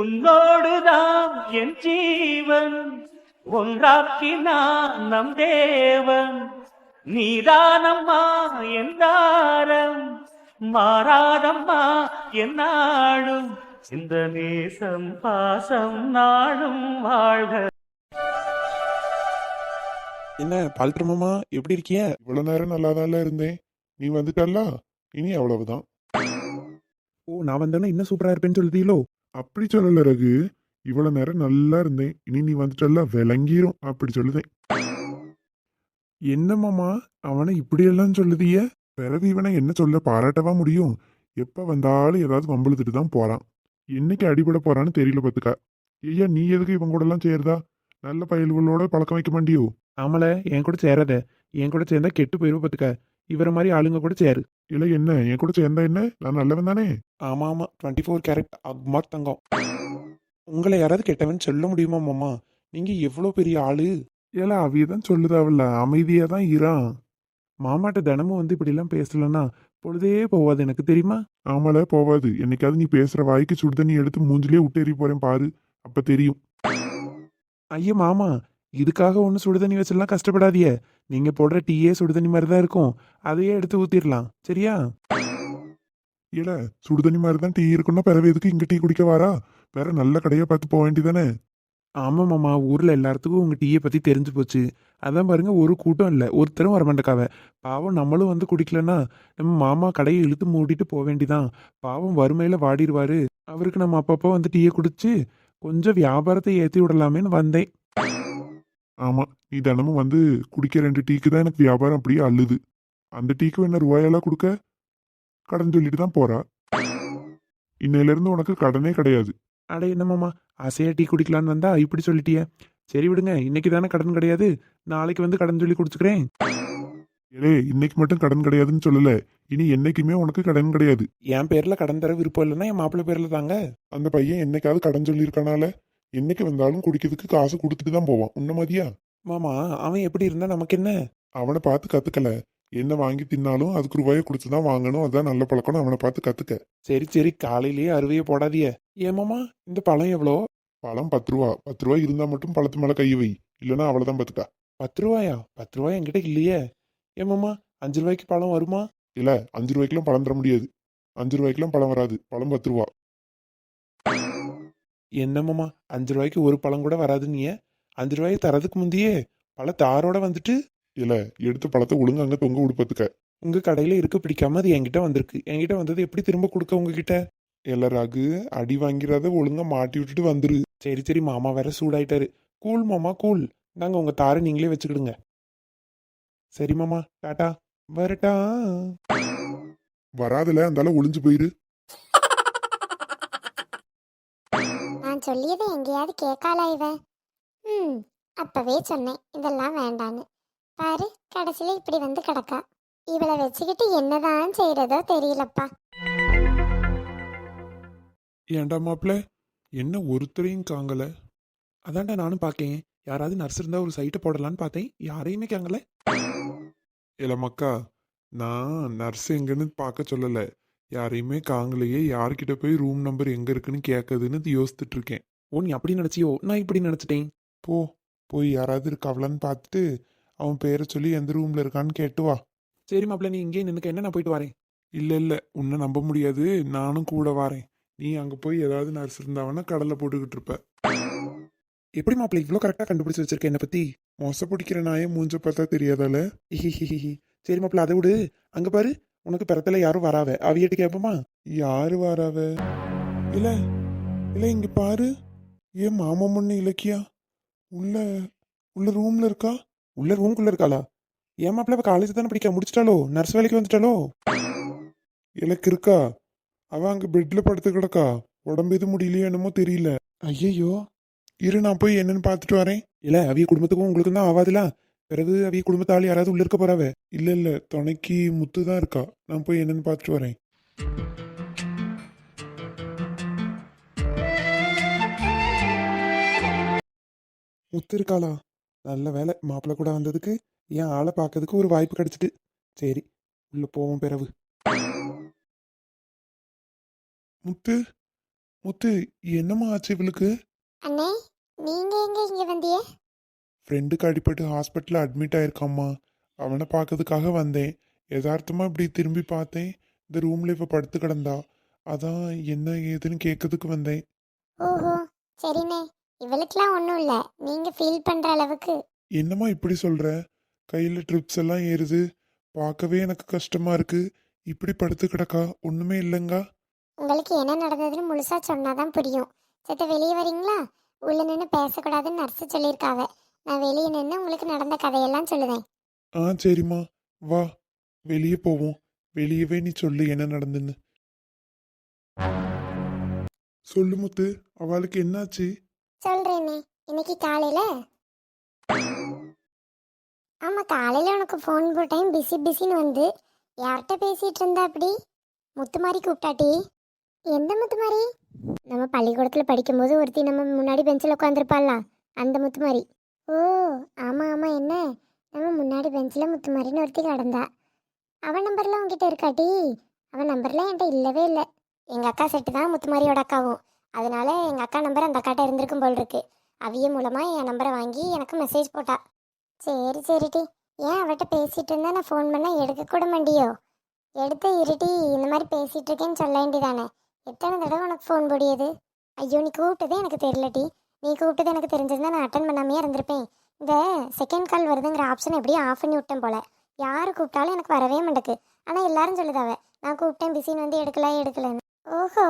உன்னோடுதான் என் ஜீவன். ஒன்றாக்கினான் நம் தேவன். நீதானம்மா என் தாரம். மாறாதம்மா என் நாடும். இந்த நேசம் பாசம் நாடும் வாழ்க. என்ன பால்டர் மாமா எப்படி இருக்கிய? இவ்வளவு நேரம் நல்லாதான்ல இருந்தேன். நீ வந்துட்டல்ல? இனி அவ்வளவுதான். ஓ நான் வந்தேன்னா இன்னும் சூப்பரா இருப்பேன்னு சொல்லுதீங்களோ அப்படி சொல்லல ரகு. இவ்வளவு நேரம் நல்லா இருந்தேன். இனி நீ வந்துட்டல்ல விளங்கிரும் அப்படி சொல்லுதேன். என்னம்மாமா அவனை இப்படியெல்லாம் சொல்லுதிய பிறகு இவனை என்ன சொல்ல பாராட்டவா முடியும்? எப்ப வந்தாலும் ஏதாவது வம்பழுத்துட்டு தான் போறான். என்னைக்கு அடிபட போறான்னு தெரியல பாத்துக்கா. ஐயா நீ எதுக்கு இவன் கூட எல்லாம் சேருதா நல்ல பயல்களோட பழக்கம் வைக்க மாட்டியோ? ஆமல என் கூட சேராத. என் கூட சேர்ந்தா கெட்டு போயிருவ பாத்துக்க. இவரை மாதிரி ஆளுங்க கூட சேரு. இல்ல என்ன? என் கூட சேர்ந்தா என்ன? நான் நல்லவன் தானே? ஆமா ஆமா. டுவெண்ட்டி ஃபோர் கேரட் அக்மார் தங்கம். உங்களை யாராவது கெட்டவன் சொல்ல முடியுமா மாமா? நீங்க எவ்வளவு பெரிய ஆளு? ஏல அவியதான் சொல்லுதாவல்ல அமைதியா தான் இரான் மாமாட்ட தினமும் வந்து இப்படி எல்லாம் பேசலன்னா பொழுதே போவாது எனக்கு தெரியுமா? ஆமால போவாது. என்னைக்காவது நீ பேசுற வாய்க்கு சுடுதண்ணி எடுத்து மூஞ்சிலே விட்டேறி போறேன் பாரு. அப்ப தெரியும். ஐயா மாமா. இதுக்காக ஒன்றும் சுடுதண்ணி வச்செல்லாம் கஷ்டப்படாதீய நீங்க போடுற டீயே சுடுதண்ணி மாதிரி தான் இருக்கும். அதையே எடுத்து ஊத்திடலாம் சரியா? இல்ல சுடுதண்ணி மாதிரி தான் டீ இருக்குன்னா பிறகு எதுக்கு இங்க டீ குடிக்க வாரா? வேற நல்ல கடையா பார்த்து போக வேண்டியதானே? ஆமா மாமா ஊர்ல எல்லாத்துக்கும் உங்க டீயை பத்தி தெரிஞ்சு போச்சு. அதான் பாருங்க ஒரு கூட்டம் இல்ல. ஒருத்தரும் வரமாட்டக்காவ. பாவம் நம்மளும் வந்து குடிக்கலன்னா நம்ம மாமா கடையை இழுத்து மூடிட்டு போக வேண்டிதான். பாவம் வறுமையில வாடிடுவாரு அவருக்கு நம்ம அப்பப்போ வந்து டீயை குடிச்சு கொஞ்சம் வியாபாரத்தை ஏத்தி விடலாமேன்னு வந்தேன். ஆமாம் நீ தினமும் வந்து குடிக்க ரெண்டு டீக்கு தான் எனக்கு வியாபாரம் அப்படியே அள்ளுது அந்த டீக்கு என்ன ரூபாயெல்லாம் கொடுக்க? கடன் சொல்லிட்டு தான் போறா. இன்னையிலேருந்து உனக்கு கடனே கிடையாது. அட என்னமாம்மா மாமா டீ குடிக்கலான்னு வந்தா இப்படி சொல்லிட்டியே. சரி விடுங்க இன்னைக்கு தானே கடன் கிடையாது. நாளைக்கு வந்து கடன் சொல்லி குடிச்சுக்கிறேன். ஏலே இன்னைக்கு மட்டும் கடன் கிடையாதுன்னு சொல்லல. இனி என்னைக்குமே உனக்கு கடன் கிடையாது. என் பேர்ல கடன் தர விருப்பம் இல்லைன்னா என் மாப்பிள்ளை பேர்ல தாங்க. அந்த பையன் என்னைக்காவது கடன் சொல்லியிருக்கனால? என்னைக்கு வந்தாலும் குடிக்கிறதுக்கு காசு கொடுத்துட்டு தான் போவான். உன்ன மாதிரியா? மாமா அவன் எப்படி இருந்தா நமக்கு என்ன? அவனை பார்த்து கத்துக்கல. என்ன வாங்கி தின்னாலும் அதுக்கு ரூபாயை கொடுத்து தான் வாங்கணும். அதான் நல்ல பழக்கம்னு அவனை பார்த்து கத்துக்க. சரி சரி காலையிலேயே அறுவையை போடாதிய ஏமாமா இந்த பழம் எவ்வளோ? பழம் பத்து ரூபா. பத்து ரூபா இருந்தா மட்டும் பழத்து மேல கையை வை. இல்லைன்னா அவ்வளவுதான் பார்த்துக்கா பத்து ரூபாயா? பத்து ரூபாய் என்கிட்ட இல்லையே. ஏமாமா அஞ்சு ரூபாய்க்கு பழம் வருமா? இல்ல அஞ்சு ரூபாய்க்குலாம் பழம் தர முடியாது. அஞ்சு ரூபாய்க்குலாம் பழம் வராது. பழம் பத்து ரூபா. என்னமாமா அஞ்சு ரூபாய்க்கு ஒரு பழம் கூட வராது நீ அஞ்சு ரூபாய்க்கு தரதுக்கு முந்தையே பழ தாரோட வந்துட்டு. இல்ல எடுத்த பழத்தை ஒழுங்கா அங்க தொங்க விடுப்பத்துக்க உங்க கடையில இருக்க பிடிக்காம அது என்கிட்ட வந்திருக்கு. என்கிட்ட வந்தது எப்படி திரும்ப கொடுக்க உங்ககிட்ட? எல்லா ராகு அடி வாங்கிறத ஒழுங்கா மாட்டி விட்டுட்டு வந்துரு. சரி சரி மாமா வேற சூடாயிட்டாரு. கூல் மாமா கூல் நாங்க உங்க தாரை நீங்களே வச்சுக்கிடுங்க. சரி மாமா டாட்டா வரட்டா. வராதுல அந்தால ஒளிஞ்சு போயிரு நான் சொல்லியதை எங்கேயாவது கேட்காளா இவ? ம் அப்பவே சொன்னேன். இதெல்லாம் வேண்டான்னு. பாரு கடைசியில் இப்படி வந்து கிடக்கா. இவளை வச்சுக்கிட்டு என்னதான் செய்யறதோ தெரியலப்பா. ஏன்டா மாப்பிள்ள என்ன ஒருத்தரையும் காங்கல? அதான்டா நானும் பார்க்கேன் யாராவது நர்ஸ் இருந்தா ஒரு சைட்டை போடலான்னு பார்த்தேன். யாரையுமே காங்கல இல்ல மக்கா நான் நர்ஸ் எங்கன்னு பார்க்க சொல்லல. யாரையுமே காங்கலையே. யார்கிட்ட போய் ரூம் நம்பர் எங்க இருக்குன்னு கேட்குதுன்னு யோசிச்சுட்டு இருக்கேன். ஓ நீ அப்படி நினைச்சியோ? நான் இப்படி நினைச்சிட்டேன். போ போய் யாராவது இருக்காவலான்னு பார்த்துட்டு அவன் பேரை சொல்லி எந்த ரூம்ல இருக்கான்னு கேட்டு வா. சரி மாப்பிள்ள நீ இங்கே நின்னுக்க. என்ன நான் போயிட்டு வரேன்? இல்ல இல்ல. உன்னை நம்ப முடியாது. நானும் கூட வரேன். நீ அங்க போய் ஏதாவது நர்ஸ் இருந்தாவனா கடல்ல போட்டுக்கிட்டு இருப்ப. எப்படி மாப்பிள்ள இவ்வளோ கரெக்டாக கண்டுபிடிச்சு வச்சிருக்கேன் என்னை பத்தி? மொச பிடிக்கிற நாயை மூஞ்ச பார்த்தா தெரியாதால. சரி மாப்பிள்ள அதை விடு. அங்க பாரு உனக்கு பிறத்துல யாரும் வராவ. அவியட்டு கேட்போமா யாரு வாராவ? இல்ல இல்ல இங்க பாரு. ஏன் மாமா இலக்கியா? உள்ள உள்ள ரூம்ல இருக்கா? உள்ள ரூம்குள்ள இருக்காளா? ஏன் மாப்பிள்ள காலேஜ் தானே படிக்க? முடிச்சிட்டாலோ நர்ஸ் வேலைக்கு வந்துட்டாலோ எனக்கு இருக்கா? அவ அங்க பெட்ல படுத்து கிடக்கா? உடம்பு எதுவும் முடியலையோ என்னமோ தெரியல. ஐயையோ. இரு நான் போய் என்னன்னு பார்த்துட்டு வரேன். இல்ல அவிய குடும்பத்துக்கும் உங்களுக்கும் தான் ஆவாதுல. பிறகு அவிய குடும்பத்தாள் யாராவது உள்ள இருக்க போறாவ? இல்ல இல்ல துணைக்கு முத்து தான் இருக்கா. நான் போய் என்னன்னு பார்த்துட்டு வரேன். முத்து இருக்காளா நல்ல வேலை மாப்பிள்ளை கூட வந்ததுக்கு என் ஆளை பார்க்கறதுக்கு ஒரு வாய்ப்பு கிடைச்சிட்டு சரி உள்ள போவோம் பிறகு முத்து முத்து என்னம்மா ஆச்சு இவளுக்கு? அண்ணே நீங்க எங்க இங்க வந்திய ஃப்ரெண்டுக்கு அடிபட்டு ஹாஸ்பிட்டலில் அட்மிட் ஆயிருக்காம்மா. அவனை பார்க்கறதுக்காக வந்தேன். யதார்த்தமா இப்படி திரும்பி பார்த்தேன். இந்த ரூம்ல இப்ப படுத்து கிடந்தா. அதான் என்ன ஏதுன்னு கேட்கறதுக்கு வந்தேன். ஓஹோ சரிண்ணே. இவளுக்குலாம் ஒன்றும் இல்லை. நீங்க ஃபீல் பண்ற அளவுக்கு. என்னம்மா இப்படி சொல்ற? கையில ட்ரிப்ஸ் எல்லாம் ஏறுது. பார்க்கவே எனக்கு கஷ்டமா இருக்கு. இப்படி படுத்து கிடக்கா? ஒண்ணுமே இல்லைங்க. உங்களுக்கு என்ன நடந்ததுன்னு முழுசா சொன்னாதான் புரியும். சத்த வெளியே வரீங்களா? உள்ள நின்று பேசக்கூடாதுன்னு நர்ஸு சொல்லியிருக்காவ. நான் வெளியே நின்று உங்களுக்கு நடந்த கதையெல்லாம் சொல்லுவேன் ஆ சரிம்மா. வா. வெளியே போவோம். வெளியவே நீ சொல்லு என்ன நடந்துன்னு. சொல்லு முத்து. அவளுக்கு என்னாச்சு? சொல்றேனே. இன்னைக்கு காலையில? ஆமா காலையில உனக்கு ஃபோன் போட்டேன். பிஸி பிஸின்னு வந்து. யார்கிட்ட பேசிட்டு இருந்தா அப்படி? முத்துமாரி கூப்பிட்டாட்டி. எந்த முத்துமாரி? நம்ம பள்ளிக்கூடத்துல படிக்கும்போது ஒருத்தி நம்ம முன்னாடி பெஞ்சில் உட்காந்துருப்பாள்ல அந்த முத்துமாரி. ஓ ஆமா ஆமா என்ன? நம்ம முன்னாடி பெஞ்சில் முத்துமாரின்னு ஒருத்தி கிடந்தா. அவன் நம்பர்லாம் உங்ககிட்ட இருக்காட்டி. அவன் நம்பர்லாம் என்கிட்ட இல்லவே இல்லை. எங்கள் அக்கா செட்டு தான் முத்துமாரியோட அக்காவும். அதனால எங்கள் அக்கா நம்பர் அந்த அக்காட்ட இருந்திருக்கும் போல் இருக்கு அவிய மூலமாக என் நம்பரை வாங்கி எனக்கு மெசேஜ் போட்டா. சரி சரிடி ஏன் அவட்ட பேசிகிட்டு இருந்தா நான் ஃபோன் பண்ணால் எடுக்கக்கூட மாட்டியோ? எடுத்து இருட்டி இந்த மாதிரி பேசிகிட்டு இருக்கேன்னு சொல்ல வேண்டியதானே? எத்தனை தடவை உனக்கு ஃபோன் போடியது? ஐயோ நீ கூப்பிட்டதே எனக்கு தெரியலடி நீ கூப்பிட்டது எனக்கு தெரிஞ்சிருந்தா நான் அட்டன் பண்ணாமையே இருந்திருப்பேன். இந்த செகண்ட் கால் வருதுங்கிற ஆப்ஷன் எப்படியும் ஆஃப் பண்ணி விட்டேன் போல. யார் கூப்பிட்டாலும் எனக்கு வரவே மாட்டேக்கு ஆனால் எல்லாரும் சொல்லுதாவே நான் கூப்பிட்டேன் பிஸின்னு வந்து எடுக்கல எடுக்கலன்னு. ஓஹோ.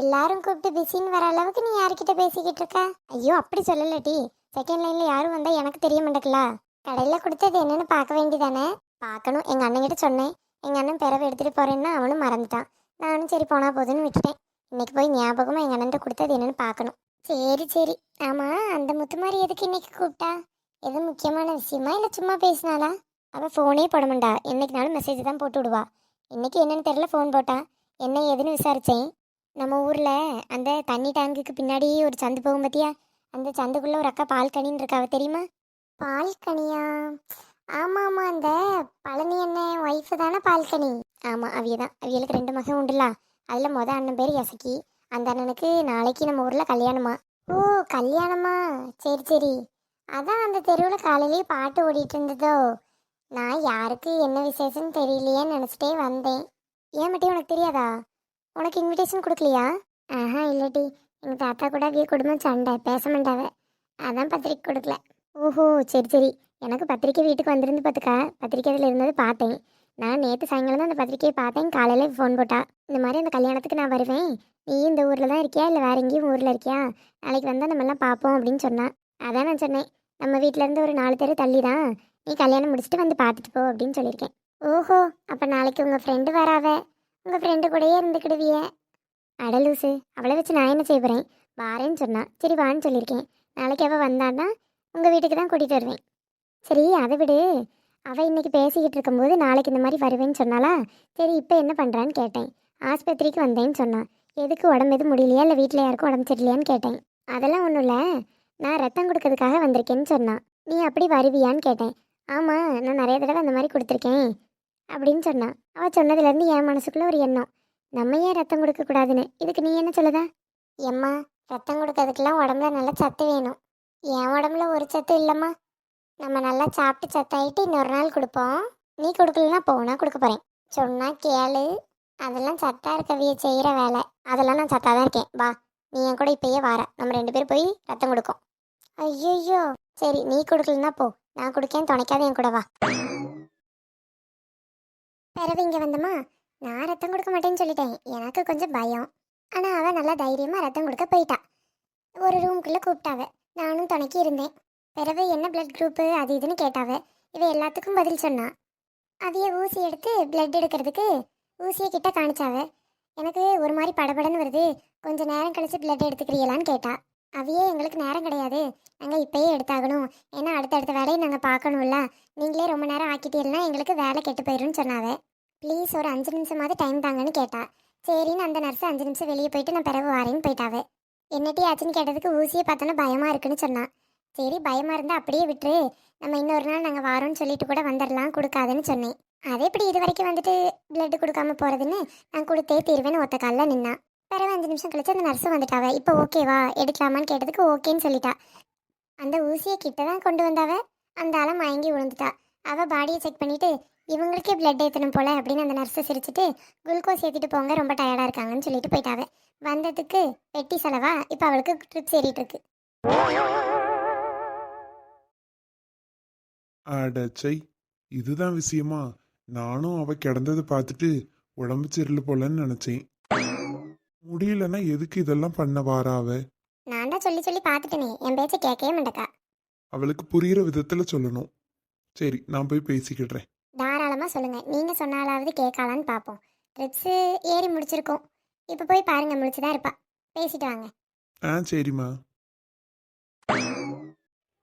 எல்லாரும் கூப்பிட்டு பிஸின்னு வர அளவுக்கு நீ யார்கிட்ட பேசிக்கிட்டு இருக்க? ஐயோ அப்படி சொல்லலடி செகண்ட் லைன்ல யாரும் வந்தா எனக்கு தெரிய மாட்டேக்கல கடையில கொடுத்தது என்னன்னு பார்க்க வேண்டிதானே பார்க்கணும். எங்க அண்ணன்கிட்ட சொன்னேன். எங்க அண்ணன் பிறவை எடுத்துட்டு போறேன்னா அவனும் மறந்துட்டான். நானும் சரி போனா போதுன்னு விட்டுட்டேன். இன்னைக்கு போய் ஞாபகமா எங்க அண்ணன் கொடுத்தது என்னன்னு பார்க்கணும். சரி சரி. ஆமா அந்த முத்துமாரி எதுக்கு இன்னைக்கு கூப்பிட்டா? எது முக்கியமான விஷயமா இல்ல சும்மா பேசினாளா? அவ ஃபோனே போட மாட்டா. என்னைக்குனாலும் மெசேஜ் தான் போட்டு விடுவா. இன்னைக்கு என்னன்னு தெரியல ஃபோன் போட்டா. என்ன ஏதுன்னு விசாரிச்சேன். நம்ம ஊரில் அந்த தண்ணி டேங்குக்கு பின்னாடி ஒரு சந்து போகும் பார்த்தியா அந்த சந்துக்குள்ளே ஒரு அக்கா பால்கனின்னு இருக்காவ தெரியுமா? பால்கனியா? ஆமாம் ஆமாம் அந்த பழனி அண்ணன் ஒய்ஃபு தானே பால்கனி? ஆமாம் அவிய தான் அவியலுக்கு ரெண்டு மகன் உண்டுல அதில் மொதல் அண்ணன் பேர் எசக்கி அந்த அண்ணனுக்கு நாளைக்கு நம்ம ஊரில் கல்யாணமா. ஓ கல்யாணமா? சரி சரி. அதான் அந்த தெருவில் காலையிலேயே பாட்டு ஓடிட்டு இருந்ததோ? நான் யாருக்கு என்ன விசேஷம்னு தெரியலையேன்னு நினச்சிட்டே வந்தேன். ஏன் மட்டும் உனக்கு தெரியாதா? உனக்கு இன்விடேஷன் கொடுக்கலையா? ஆஹா இல்லடி. எங்கள் தாத்தா கூட அப்படியே குடும்பம் சண்டை பேச மாட்டாவ. அதான் பத்திரிக்கை கொடுக்கல. ஓஹோ சரி சரி. எனக்கு பத்திரிக்கை வீட்டுக்கு வந்திருந்து பார்த்துக்கா. பத்திரிக்கை அதில் இருந்தது பார்த்தேன். நான் நேற்று சாயங்காலம் தான் அந்த பத்திரிக்கையை பார்த்தேன். காலையில் ஃபோன் போட்டா. இந்த மாதிரி அந்த கல்யாணத்துக்கு நான் வருவேன். நீ இந்த ஊரில் தான் இருக்கியா? இல்லை வேற எங்கேயும் ஊரில் இருக்கியா? நாளைக்கு வந்தால் நம்மெல்லாம் பார்ப்போம் அப்படின்னு சொன்னான் அதான் நான் சொன்னேன். நம்ம வீட்டிலேருந்து ஒரு நாலு பேர் தள்ளி தான். நீ கல்யாணம் முடிச்சுட்டு வந்து பார்த்துட்டு போ அப்படின்னு சொல்லியிருக்கேன். ஓஹோ அப்போ நாளைக்கு உங்கள் ஃப்ரெண்டு வராவ. உங்கள் ஃப்ரெண்டு கூடயே இருந்துக்கிடுவிய. அடலூசு அவளை வச்சு நான் என்ன செய்ய போகிறேன் வாரேன்னு சொன்னான் சரி வான்னு சொல்லியிருக்கேன். நாளைக்கு அவள் வந்தான்னா உங்கள் வீட்டுக்கு தான் கூட்டிகிட்டு வருவேன். சரி அதை விடு. அவள் இன்னைக்கு பேசிக்கிட்டு இருக்கும்போது நாளைக்கு இந்த மாதிரி வருவேன்னு சொன்னாலா சரி இப்போ என்ன பண்ணுறான்னு கேட்டேன். ஆஸ்பத்திரிக்கு வந்தேன்னு சொன்னான் எதுக்கு உடம்பு எதுவும் முடியலையா? இல்லை வீட்டில் யாருக்கும் உடம்பு சரியில்லையான்னு கேட்டேன். அதெல்லாம் ஒன்றும் இல்லை. நான் ரத்தம் கொடுக்கறதுக்காக வந்திருக்கேன்னு சொன்னான் நீ அப்படி வருவியான்னு கேட்டேன். ஆமாம் நான் நிறைய தடவை அந்த மாதிரி கொடுத்துருக்கேன். அப்படின்னு சொன்னான் அவள் சொன்னதுலேருந்து என் மனசுக்குள்ள ஒரு எண்ணம். நம்ம ஏன் ரத்தம் கொடுக்கக்கூடாதுன்னு இதுக்கு நீ என்ன சொல்லுதா? எம்மா ரத்தம் கொடுக்கறதுக்கெல்லாம் உடம்புல நல்ல சத்து வேணும். என் உடம்புல ஒரு சத்து இல்லைம்மா. நம்ம நல்லா சாப்பிட்டு சத்தாயிட்டு இன்னொரு நாள் கொடுப்போம். நீ கொடுக்கலன்னா போனா கொடுக்க போகிறேன் சொன்னால் கேளு. அதெல்லாம் சத்தா இருக்கவிய செய்கிற வேலை. அதெல்லாம் நான் சத்தாக தான் இருக்கேன். வா நீ என் கூட இப்பயே வார. நம்ம ரெண்டு பேரும் போய் ரத்தம் கொடுக்கும். ஐயோ சரி நீ கொடுக்கலன்னா போ. நான் கொடுக்கேன் துணைக்காத என் கூட வா. பிறவு இங்கே வந்தம்மா நான் ரத்தம் கொடுக்க மாட்டேன்னு சொல்லிட்டேன். எனக்கு கொஞ்சம் பயம். ஆனால் அவள் நல்லா தைரியமாக ரத்தம் கொடுக்க போயிட்டா. ஒரு ரூம்குள்ளே கூப்பிட்டாவ. நானும் துணைக்கி இருந்தேன். பிறவு என்ன பிளட் குரூப்பு அது இதுன்னு கேட்டாவ. இவ எல்லாத்துக்கும் பதில் சொன்னா. அதைய ஊசி எடுத்து பிளட் எடுக்கிறதுக்கு ஊசியை கிட்ட காணிச்சாவ. எனக்கு ஒரு மாதிரி படபடன்னு வருது. கொஞ்சம் நேரம் கழிச்சு பிளட் எடுத்துக்கிறீங்களான்னு கேட்டா. அவையே எங்களுக்கு நேரம் கிடையாது. நாங்கள் இப்பயே எடுத்தாகணும். ஏன்னா அடுத்தடுத்த வேலையை நாங்கள் பார்க்கணும்ல. நீங்களே ரொம்ப நேரம் ஆக்கிட்டீங்கன்னா எங்களுக்கு வேலை கெட்டு போயிடும்னு சொன்னாவே. ப்ளீஸ் ஒரு அஞ்சு நிமிஷமாவது டைம் தாங்கன்னு கேட்டா. சரின்னு அந்த நர்ஸ் அஞ்சு நிமிஷம் வெளியே போயிட்டு நான் பிறகு வரேன்னு போயிட்டாவே. என்னட்டி ஆச்சுன்னு கேட்டதுக்கு ஊசியை பார்த்தோன்னா பயமாக இருக்குன்னு சொன்னான் சரி பயமாக இருந்தால் அப்படியே விட்டுரு. நம்ம இன்னொரு நாள் நாங்கள் வரோன்னு சொல்லிட்டு கூட வந்துடலாம் கொடுக்காதுன்னு சொன்னேன். அதே எப்படி இது வரைக்கும் வந்துட்டு பிளட் கொடுக்காம போகிறதுன்னு நான் கொடுத்தே தீர்வேன்னு ஒத்த காலில் நின்னான் பிறகு அஞ்சு நிமிஷம் கழிச்சு அந்த நர்ஸும் வந்துட்டாவ. இப்போ ஓகேவா எடுக்கலாமான்னு கேட்டதுக்கு ஓகேன்னு சொல்லிட்டா. அந்த ஊசியை கிட்ட தான் கொண்டு வந்தாவ. அந்த ஆளை மயங்கி விழுந்துட்டா அவள் பாடியை செக் பண்ணிட்டு இவங்களுக்கே பிளட் ஏற்றணும் போல அப்படின்னு அந்த நர்ஸை சிரிச்சிட்டு குளுக்கோஸ் ஏற்றிட்டு போங்க ரொம்ப டயர்டாக இருக்காங்கன்னு சொல்லிட்டு போயிட்டாவ. வந்ததுக்கு பெட்டி செலவா? இப்போ அவளுக்கு ட்ரிப்ஸ் ஏறிட்டு இருக்கு. அடச்சை இதுதான் விஷயமா. நானும் அவ கிடந்ததை பார்த்துட்டு உடம்பு சரியில்லை போலன்னு நினச்சேன். முடியலன்னா எதுக்கு இதெல்லாம் பண்ண வாரா அவ நான் தான் சொல்லி சொல்லி பார்த்துட்டேனே. என் பேச்சை கேட்கவே மாட்டேக்கா. அவளுக்கு புரியுற விதத்துல சொல்லணும். சரி நான் போய் பேசிக்கிடுறேன். தாராளமாக சொல்லுங்கள் நீங்கள் சொன்னாலாவது கேட்கலான்னு பார்ப்போம். ட்ரிப்ஸு ஏறி முடிச்சிருக்கோம். இப்போ போய் பாருங்க முடிச்சுதான் இருப்பா. பேசிட்டு வாங்க. ஆ சரிம்மா.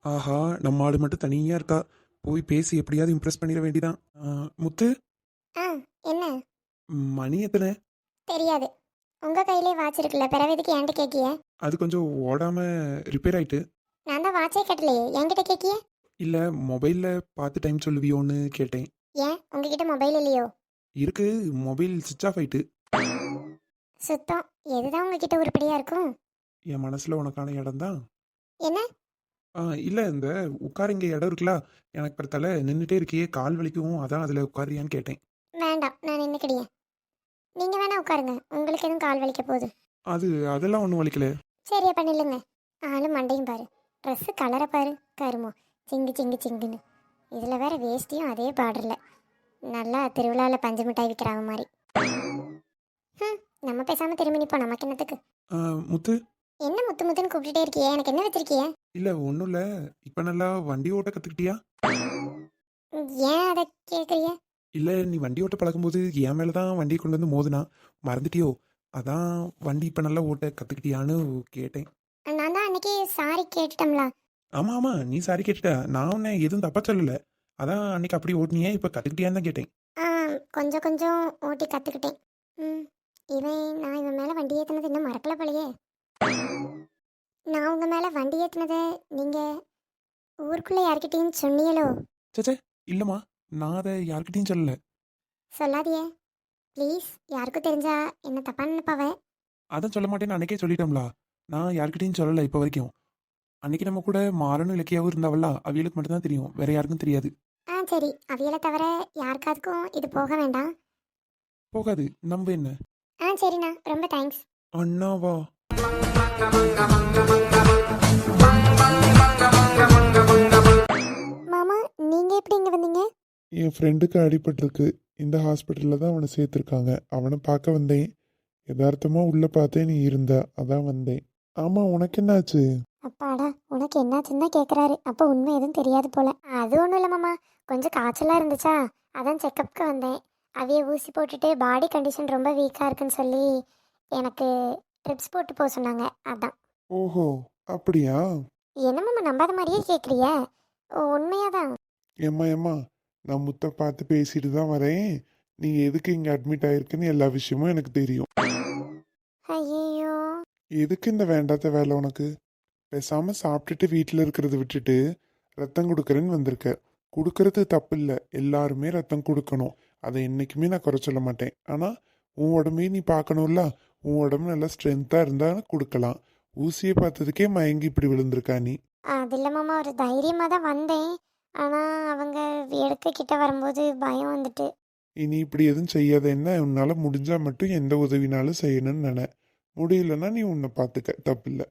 ஆஹா நம்ம ஆடு மட்டும் தனியா இருக்கா? போய் பேசி எப்படியாவது இம்ப்ரெஸ் பண்ணிட வேண்டிதான். முத்து? ஆ என்ன? மணி எத்தனை? தெரியாது. உங்கள் கையிலே வாட்ச் இருக்குல்ல பிறகு எதுக்கு என்கிட்ட கேட்கிய? அது கொஞ்சம் ஓடாம ரிப்பேர் ஆயிட்டு. நான் தான் வாட்சே கட்டலையே என்கிட்ட கேட்கிய? இல்ல மொபைல்ல பார்த்து டைம் சொல்லுவியோன்னு கேட்டேன். ஏன்? உங்ககிட்ட மொபைல் இல்லையோ? இருக்கு மொபைல் சுவிச் ஆஃப் ஆயிட்டு. சுத்தம். எதுதான் உங்ககிட்ட உருப்படியாக இருக்கும்? என் மனசுல உனக்கான இடம் தான். என்ன? இல்ல இந்த உட்கார இங்க இடம் இருக்குல்ல எனக்கு பிறத்தால நின்றுட்டே இருக்கியே கால் வலிக்கவும் அதான் அதுல உட்காரியான்னு கேட்டேன். வேண்டாம் நான் நின்றுக்கிடியே நீங்கள் வேணா உட்காருங்க. உங்களுக்கு எதுவும் கால் வலிக்க போகுது. அது அதெல்லாம் ஒன்றும் வலிக்கல. சரி அப்போ நில்லுங்க. ஆளும் மண்டையும் பாரு. ட்ரெஸ்ஸு கலரை பாரு கருமோ. சிங்கு சிங்கு சிங்குன்னு. இதில் வேற வேஷ்டியும் அதே பார்டரில் நல்லா திருவிழாவில் பஞ்சு மிட்டாய் விற்கிறாங்க மாதிரி. ஹம், நம்ம பேசாமல் திரும்பி நிற்போம் நமக்கு என்னத்துக்கு? ஆ, முத்து? என்ன முத்து முத்துன்னு கூப்பிட்டுட்டே இருக்கியே? எனக்கு என்ன வச்சிருக்கிய? இல்ல ஒன்றும் இல்ல இப்ப நல்லா வண்டி ஓட்ட கத்துக்கிட்டியா? ஏன் அதை கேட்குறிய இல்ல நீ வண்டி ஓட்ட பழகும்போது என் மேல தான் வண்டியை கொண்டு வந்து மோதுனா? மறந்துட்டியோ? அதான் வண்டி இப்ப நல்லா ஓட்ட கத்துக்கிட்டியான்னு கேட்டேன். நான் தான் அன்னைக்கு சாரி கேட்டுட்டோம்ல ஆமா ஆமா. நீ சாரி கேட்டுட்ட. நான் உன்னை எதுவும் தப்பா சொல்லல. அதான் அன்னைக்கு அப்படி ஓட்டுனியே? இப்ப கத்துக்கிட்டியான்னு தான் கேட்டேன். கொஞ்சம் கொஞ்சம் ஓட்டி கற்றுக்கிட்டேன் ம். இவன் நான் இவன் மேலே வண்டி ஏற்றுனது இன்னும் மறக்கல போலையே. நான் உங்கள் மேலே வண்டி ஏற்றுனதை நீங்கள் ஊருக்குள்ளே யார்கிட்டயும் சொன்னீங்களோ? சேச்சே இல்லம்மா. நான் அதை யார்கிட்டயும் சொல்லல. சொல்லாதியே. ப்ளீஸ். யாருக்கும் தெரிஞ்சா என்ன தப்பாக நினைப்பாவ? அதான் சொல்ல மாட்டேன்னு அன்னைக்கே சொல்லிட்டோம்ல. நான் யார்கிட்டயும் சொல்லல இப்ப வரைக்கும். அன்னைக்கு நம்ம கூட மாறனும் இலக்கியாவும் இருந்தாவல்ல அவியலுக்கு மட்டும்தான் தெரியும். வேற யாருக்கும் தெரியாது. ஆ சரி. அவியலை தவிர யாருக்காதுக்கும் இது போக வேண்டாம். போகாது. நம்ப என்ன? ஆ சரிண்ணா. ரொம்ப தேங்க்ஸ் அண்ணாவா? மாமா நீங்கள் எப்படி இங்கே வந்தீங்க? என் ஃப்ரெண்டுக்கு அடிபட்டிருக்கு. இந்த ஹாஸ்பிட்டலில் தான் அவனை சேர்த்துருக்காங்க. அவனை பார்க்க வந்தேன். யதார்த்தமா உள்ள பார்த்தேன் நீ இருந்த. அதான் வந்தேன். ஆமா உனக்கு என்னாச்சு? அப்பாடா உனக்கு என்னாச்சுன்னு தான் கேட்குறாரு அப்போ உண்மை எதுவும் தெரியாது போல. அது ஒன்றும் இல்லை மாமா. கொஞ்சம் காய்ச்சலாக இருந்துச்சா? அதான் செக்கப்புக்கு வந்தேன். அவைய ஊசி போட்டுட்டு பாடி கண்டிஷன் ரொம்ப வீக்காக இருக்குன்னு சொல்லி எனக்கு ட்ரிப்ஸ் போட்டு போக சொன்னாங்க. அதான். ஓஹோ அப்படியா? என்ன மாமா நம்பாத மாதிரியே கேட்குறிய உண்மையாக தான் ஏம்மா ஏம்மா நான் முத்த பார்த்து பேசிட்டு தான் வரேன். நீ எதுக்கு இங்கே அட்மிட் ஆயிருக்குன்னு எல்லா விஷயமும் எனக்கு தெரியும். ஐயோ எதுக்கு இந்த வேண்டாத வேலை உனக்கு? பேசாம சாப்பிட்டுட்டு வீட்டில் இருக்கிறத விட்டுட்டு ரத்தம் கொடுக்குறேன்னு வந்திருக்க. கொடுக்கறது தப்பு இல்லை எல்லாருமே ரத்தம் கொடுக்கணும். அதை என்னைக்குமே நான் குறை சொல்ல மாட்டேன். ஆனால் உன் உடம்பையும் நீ பார்க்கணும்ல? உன் உடம்பு நல்லா ஸ்ட்ரென்த்தாக இருந்தால் கொடுக்கலாம். ஊசியை பார்த்ததுக்கே மயங்கி இப்படி விழுந்திருக்கா நீ? அது இல்லை மாமா ஒரு தைரியமாக தான் வந்தேன். ஆனால் அவங்க எடுக்க கிட்ட வரும்போது பயம் வந்துட்டு. இனி இப்படி எதுவும் செய்யாத என்ன? உன்னால் முடிஞ்சா மட்டும் எந்த உதவினாலும் செய்யணும்னு நினை. முடியலன்னா நீ உன்னை பார்த்துக்க தப்பில்லை.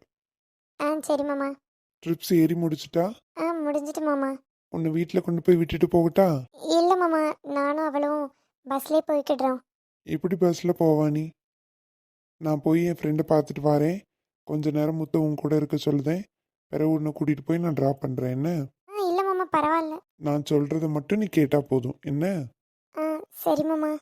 ஆ சரி மாமா. ட்ரிப்ஸ் ஏறி முடிச்சிட்டா? ஆ முடிஞ்சிட்டு மாமா. உன்னை வீட்டில் கொண்டு போய் விட்டுட்டு போகட்டா? இல்லை மாமா. நானும் அவளும் பஸ்லேயே போய்க்கிடுறோம். எப்படி பஸ்ஸில் போவா நீ? நான் போய் என் ஃப்ரெண்டை பார்த்துட்டு வரேன். கொஞ்ச நேரம் முத்த உன் கூட இருக்க சொல்லுதேன். பிறகு உன்னை கூட்டிகிட்டு போய் நான் ட்ராப் பண்ணுறேன் என்ன? பரவாயில்ல நான் சொல்கிறத மட்டும் நீ கேட்டால் போதும். என்ன? ஆ சரி மாமா.